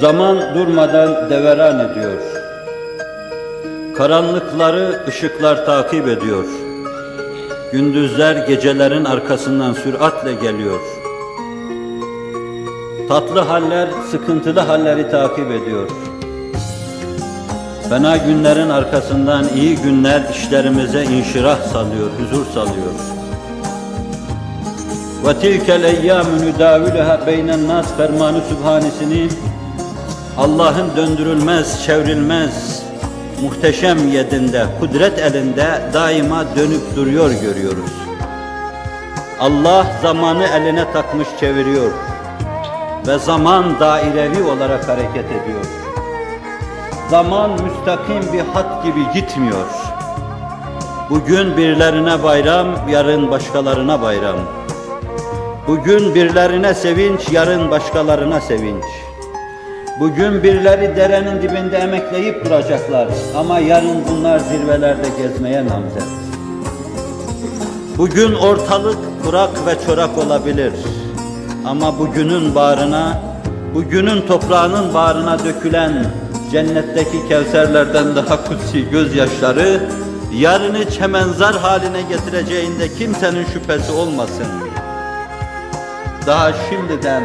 Zaman durmadan deveran ediyor. Karanlıkları ışıklar takip ediyor. Gündüzler gecelerin arkasından süratle geliyor. Tatlı haller sıkıntılı halleri takip ediyor. Fena günlerin arkasından iyi günler işlerimize inşirah salıyor, huzur salıyor. Ve tilkel eyyâmü nüdâvülüha beynen nas fermanı sübhanesini Allah'ın döndürülmez, çevrilmez, muhteşem yedinde, kudret elinde daima dönüp duruyor görüyoruz. Allah zamanı eline takmış çeviriyor ve zaman dairevi olarak hareket ediyor. Zaman müstakim bir hat gibi gitmiyor. Bugün birilerine bayram, yarın başkalarına bayram. Bugün birilerine sevinç, yarın başkalarına sevinç. Bugün birileri derenin dibinde emekleyip duracaklar ama yarın bunlar zirvelerde gezmeye namzet. Bugün ortalık kurak ve çorak olabilir ama bugünün bağrına, bugünün toprağının bağrına dökülen cennetteki kevserlerden daha kutsi gözyaşları yarını çemenzar haline getireceğinde kimsenin şüphesi olmasın. Daha şimdiden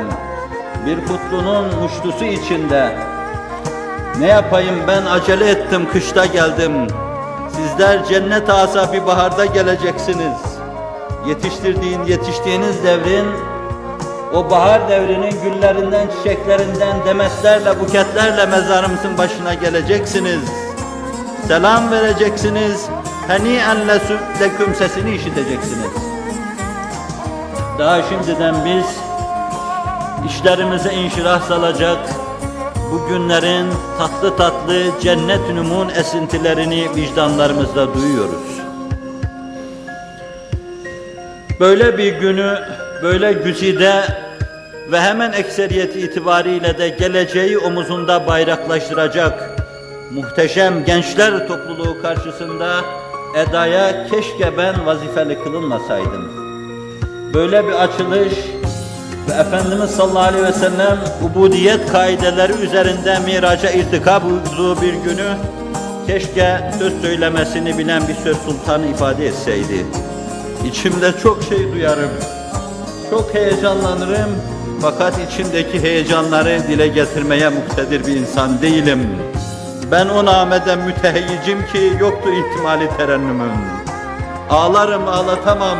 bir kutlunun muştusu içinde ne yapayım ben acele ettim kışta geldim. Sizler cennet asa baharda geleceksiniz. Yetiştirdiğin, yetiştiğiniz devrin o bahar devrinin güllerinden, çiçeklerinden, demetlerle, buketlerle mezarımızın başına geleceksiniz. Selam vereceksiniz. Heni'en leküm sesini işiteceksiniz. Daha şimdiden biz işlerimize inşirah salacak bu günlerin tatlı tatlı cennet numun esintilerini vicdanlarımızda duyuyoruz. Böyle bir günü böyle güzide ve hemen ekseriyeti itibariyle de geleceği omuzunda bayraklaştıracak muhteşem gençler topluluğu karşısında edaya keşke ben vazifeli kılınmasaydım. Böyle bir açılış ve Efendimiz sallallahu aleyhi ve sellem ubudiyet kaideleri üzerinde miraca irtika buyurduğu bir günü keşke söz söylemesini bilen bir söz sultanı ifade etseydi. İçimde çok şey duyarım, çok heyecanlanırım fakat içimdeki heyecanları dile getirmeye muktedir bir insan değilim. Ben o nameden müteheyyicim ki yoktu ihtimali terennümüm. Ağlarım ağlatamam,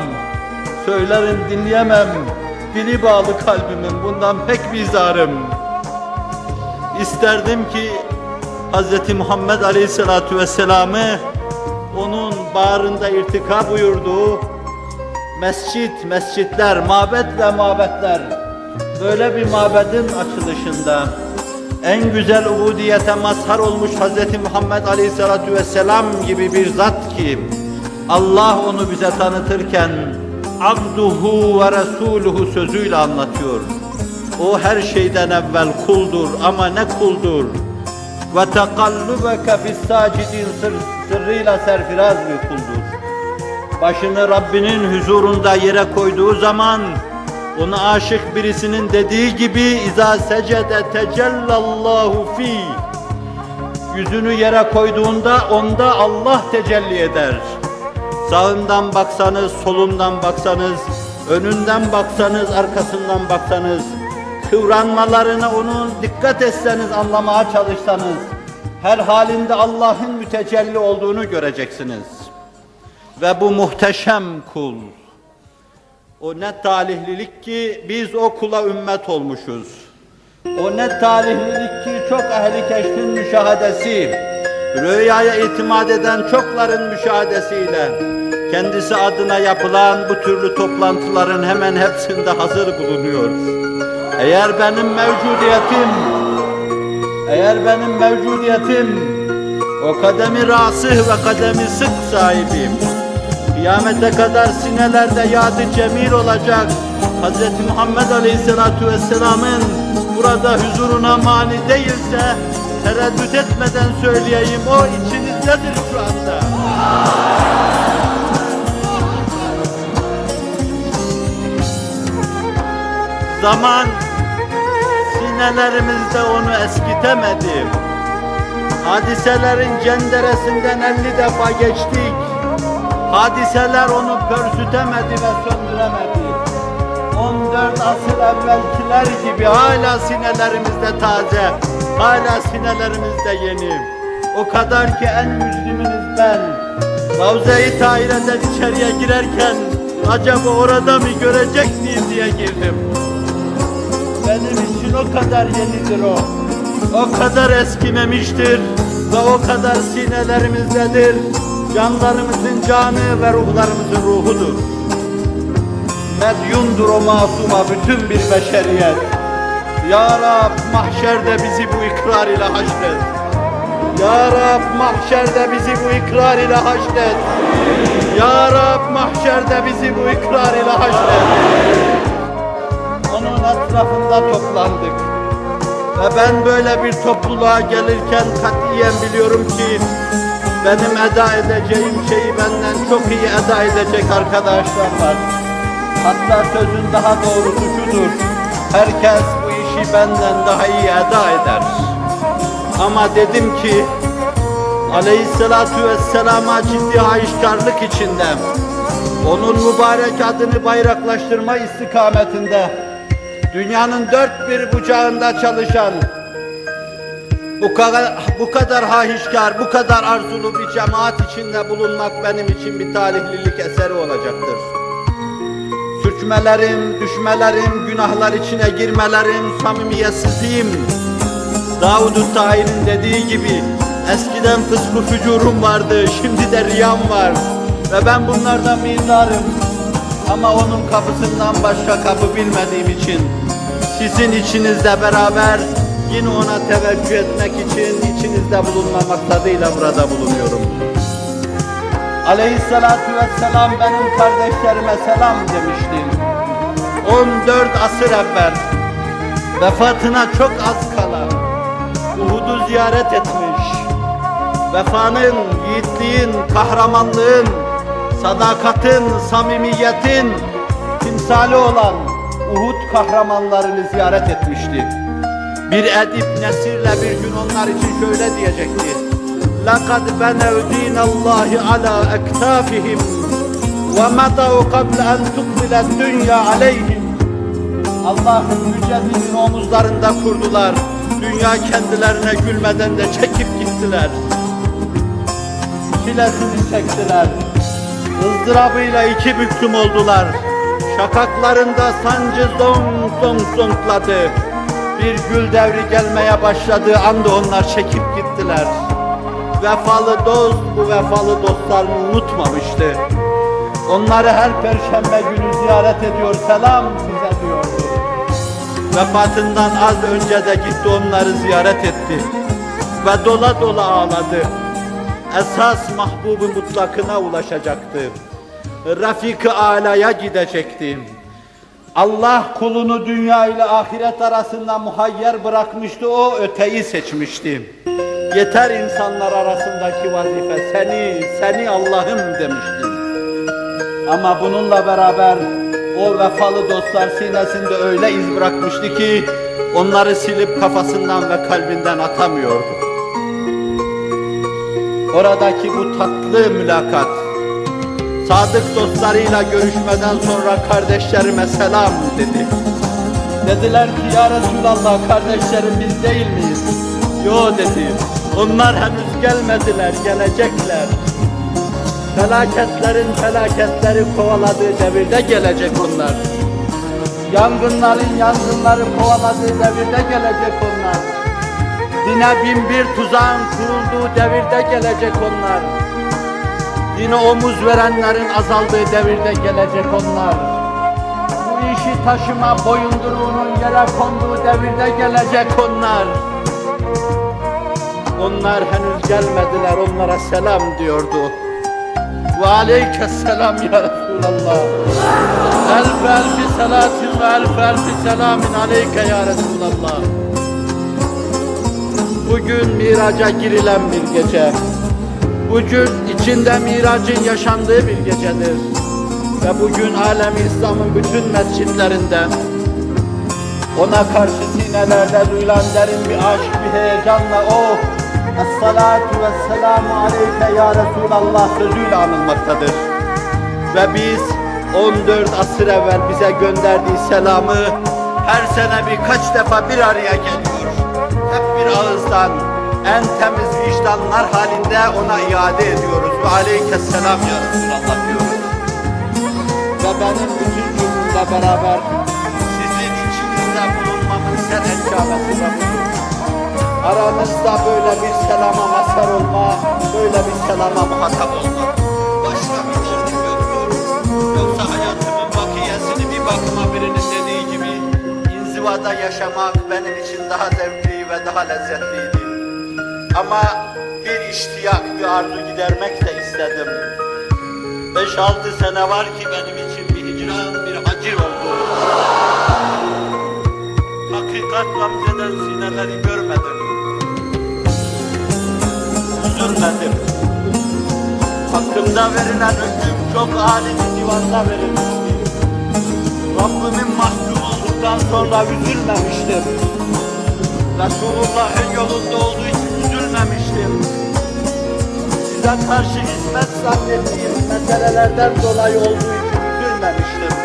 söylerim dinleyemem, dili bağlı kalbimin bundan pek bizarım. İsterdim ki Hz. Muhammed Aleyhisselatü Vesselam'ı onun bağrında irtika buyurduğu mescit, mescitler, mabet ve mabetler böyle bir mabedin açılışında en güzel ubudiyete mazhar olmuş Hz. Muhammed Aleyhisselatü Vesselam gibi bir zat ki Allah onu bize tanıtırken abduhu ve resuluhu sözüyle anlatıyor. O her şeyden evvel kuldur ama ne kuldur. Ve tekallubeke fis sacidin sır, sırrıyla serfiraz bir kuldur. Başını Rabbinin huzurunda yere koyduğu zaman ona aşık birisinin dediği gibi iza secede tecellallahu fi yüzünü yere koyduğunda onda Allah tecelli eder. Sağından baksanız, solundan baksanız, önünden baksanız, arkasından baksanız, kıvranmalarına onun dikkat etseniz, anlamaya çalışsanız, her halinde Allah'ın mütecelli olduğunu göreceksiniz. Ve bu muhteşem kul, o ne talihlilik ki biz o kula ümmet olmuşuz. O ne talihlilik ki çok ehli keşfin müşahadesi, rüyaya itimat eden çokların müşahadesiyle kendisi adına yapılan bu türlü toplantıların hemen hepsinde hazır bulunuyor. Eğer benim mevcudiyetim, eğer benim mevcudiyetim o kademi rasih ve kademi sık sahibim, kıyamete kadar sinelerde yadı cemil olacak Hz. Muhammed Aleyhisselatü Vesselam'ın burada huzuruna mani değilse tereddüt etmeden söyleyeyim o içinizdedir şu anda. Zaman sinelerimizde onu eskitemedi. Hadiselerin cenderesinden elli defa geçtik. Hadiseler onu pörsütemedi ve söndüremedi. 14 asır evvelkiler gibi hala sinelerimizde taze, hala sinelerimizde yeni. O kadar ki en müslümünüz ben. Ravza-i Tahire'den içeriye girerken acaba orada mı görecek miyim diye girdim. Benim için o kadar yenidir o. O kadar eskimemiştir ve o kadar sinelerimizdedir. Canlarımızın canı ve ruhlarımızın ruhudur. Medyundur o masuma bütün bir beşeriyet. Ya Rab mahşerde bizi bu ikrar ile haşret. Ya Rab mahşerde bizi bu ikrar ile haşret. Ya Rab mahşerde bizi bu ikrar ile haşret. Etrafında toplandık. Ve ben böyle bir topluluğa gelirken katiyen biliyorum ki benim eda edeceğim şeyi benden çok iyi eda edecek arkadaşlar var. Hatta sözün daha doğrusu şudur. Herkes bu işi benden daha iyi eda eder. Ama dedim ki Aleyhisselatu Vesselam'a ciddi ayışkarlık içinde onun mübarek adını bayraklaştırma istikametinde dünyanın dört bir bucağında çalışan bu kadar, bu kadar hahişkar, bu kadar arzulu bir cemaat içinde bulunmak benim için bir talihlilik eseri olacaktır. Sürçmelerim, düşmelerim, günahlar içine girmelerim, samimiyetsizliğim, Davud-u Tahir'in dediği gibi eskiden fıskı fücurum vardı, şimdi de riyam var ve ben bunlardan mizdarım. Ama onun kapısından başka kapı bilmediğim için sizin içinizde beraber yine ona teveccüh etmek için içinizde bulunma maksadıyla burada bulunuyorum. Aleyhissalatu vesselam benim kardeşlerime selam demişti. 14 asır evvel vefatına çok az kala Uhud'u ziyaret etmiş. Vefanın, yiğitliğin, kahramanlığın, sadakatin, samimiyetin timsali olan Uhud kahramanlarını ziyaret etmişti. Bir edip nesirle bir gün onlar için şöyle diyecekti. لَقَدْ بَنَوْ دِينَ اللّٰهِ عَلَى اَكْتَافِهِمْ وَمَضَوْا قَبْلَ اَنْ تُقْبِلَ الدُّنْيَا عَلَيْهِمْ Allah'ın yüce dinini omuzlarında kurdular. Dünya kendilerine gülmeden de çekip gittiler. Çilesini çektiler. ızdırabıyla iki büklüm oldular. Şakaklarında sancı zong zong zonkladı. Bir gül devri gelmeye başladığı anda onlar çekip gittiler. Vefalı dost bu vefalı dostlarını unutmamıştı. Onları her perşembe günü ziyaret ediyor, selam size diyordu. Vefatından az önce de gitti onları ziyaret etti. Ve dola dola ağladı. Esas mahbubu mutlakına ulaşacaktı. Rafik-i alaya gidecekti. Allah kulunu dünya ile ahiret arasında muhayyer bırakmıştı, o öteyi seçmişti. Yeter insanlar arasındaki vazife, seni, seni Allah'ım demişti. Ama bununla beraber o vefalı dostlar sinesinde öyle iz bırakmıştı ki onları silip kafasından ve kalbinden atamıyordu. Oradaki bu tatlı mülakat, sadık dostlarıyla görüşmeden sonra kardeşlerime selam dedi. Dediler ki ya Resulallah kardeşlerim biz değil miyiz? Yo dedi. Onlar henüz gelmediler, gelecekler. Felaketlerin felaketleri kovaladığı devirde gelecek onlar. Yangınların yangınları kovaladığı devirde gelecek onlar. Dine bin bir tuzağın kurulduğu devirde gelecek onlar. Dine omuz verenlerin azaldığı devirde gelecek onlar. Bu işi taşıma boyunduruğunun yere konduğu devirde gelecek onlar. Onlar henüz gelmediler, onlara selam diyordu. Ve aleykesselam ya Resulallah. Elf elfi salatin ve elf elfi selamin aleyke ya Resulallah. Bugün miraca girilen bir gece. Bugün içinde miracın yaşandığı bir gecedir. Ve bugün alem İslam'ın bütün mescitlerinde Ona karşı sinelerde duyulan derin bir aşk, bir heyecanla o Es-salatu ve selamu aleyke ya Resulallah sözüyle anılmaktadır. Ve biz 14 asır evvel bize gönderdiği selamı her sene birkaç defa bir araya geliyor. Ağızdan en temiz vicdanlar halinde ona iade ediyoruz. Ve aleykesselam ya Resulallah diyoruz. Ve benim bütün cümlemle beraber sizin içinizde bulunmamın sen encamesi budur. Aranızda böyle bir selama mazhar olma, böyle bir selama muhatap olma. Başka bir derdim yoktur. Yoksa hayatımın bakiyesini bir bakıma birinin dediği gibi inzivada yaşamak benim için daha zevkli ve daha lezzetliydi. Ama bir iştiyak, bir arzu gidermek de istedim. 5-6 sene var ki benim için bir hicran, bir hacir oldu. Hakikat gamzeden sineleri görmedim. Üzülmedim. Hakkımda verilen hüküm çok âli bir divanda verilmişti. Rabbimin mahkum olduktan sonra üzülmemiştim. Resulullah'ın yolunda olduğu için üzülmemiştim. Size karşı hizmet zannettiğim meselelerden dolayı olduğu için üzülmemiştim.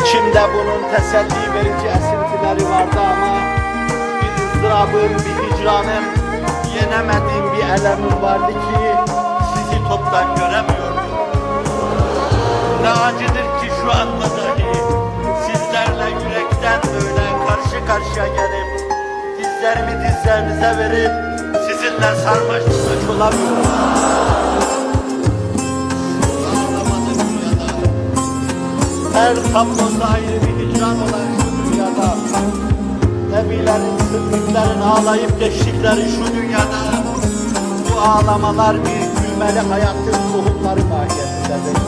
İçimde bunun teselli verici esintileri vardı ama bir ızdırabım, bir hicranım, yenemediğim bir elemim vardı ki sizi toptan göremiyordum. Ne acıdır ki şu anda dahi sizlerle yürekten böyle karşı karşıya gelip dizlerimi dizlerinize verip sizinle sarmaş dolaş olamıyorum. Her tabloda ayrı bir hicran olan şu dünyada. Nebilerin, sıddıkların ağlayıp geçtikleri şu dünyada. Bu ağlamalar bir gülmeli hayatın tohumları mahiyetindedir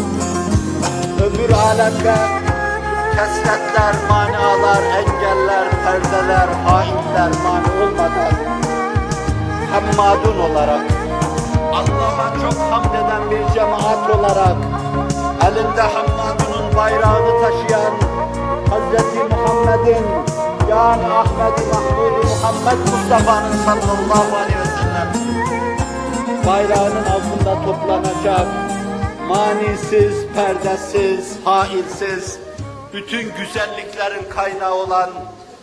Öbür alemde kesretler, manalar, engeller, perdeler, hainler mani olmadan Hammadun olarak Allah'a çok hamd eden bir cemaat olarak elinde Hammadun'un bayrağını taşıyan Hazreti Muhammed'in yani Ahmet Mahmud Muhammed Mustafa'nın sallallahu aleyhi ve sellem bayrağının altında toplanacak manisiz, perdesiz, hailsiz bütün güzelliklerin kaynağı olan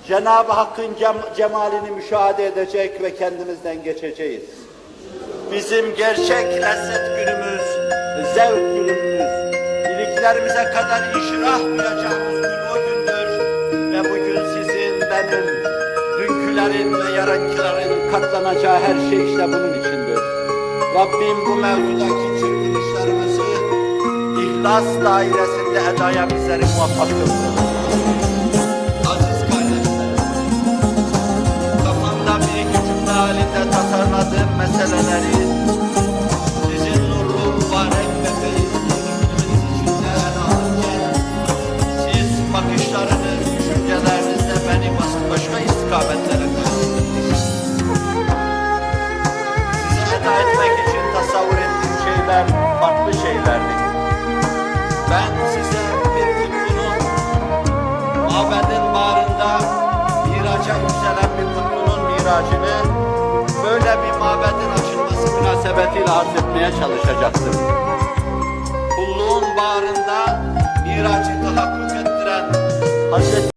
Cenab-ı Hakk'ın cem- cemalini müşahede edecek ve kendimizden geçeceğiz. Bizim gerçek lezzet günümüz, zevk günümüz, iliklerimize kadar inşirah duyacağımız gün o gündür. Ve bugün sizin, benim, dünkülerin ve yarınkilerin katlanacağı her şey işte bunun içindir. Rabbim bu mevzudaki çırpınışlarımızı ihlas dairesinde edaya bizleri muvaffak kılsın. Tasarladığım meseleleri sizin nurlu mübarek alırken siz bakışlarınız, düşüncelerinizle beni başka istikametlere. Size eda etmek için tasavvur ettiğim şeyler farklı şeylerdi. Ben size bir kutlunun mabedin bağrında miraca yükselen bir kutlunun miracını münasebetiyle arz etmeye çalışacaktım. Kulluğun bağrında miracı tahakkuk ettiren Hazreti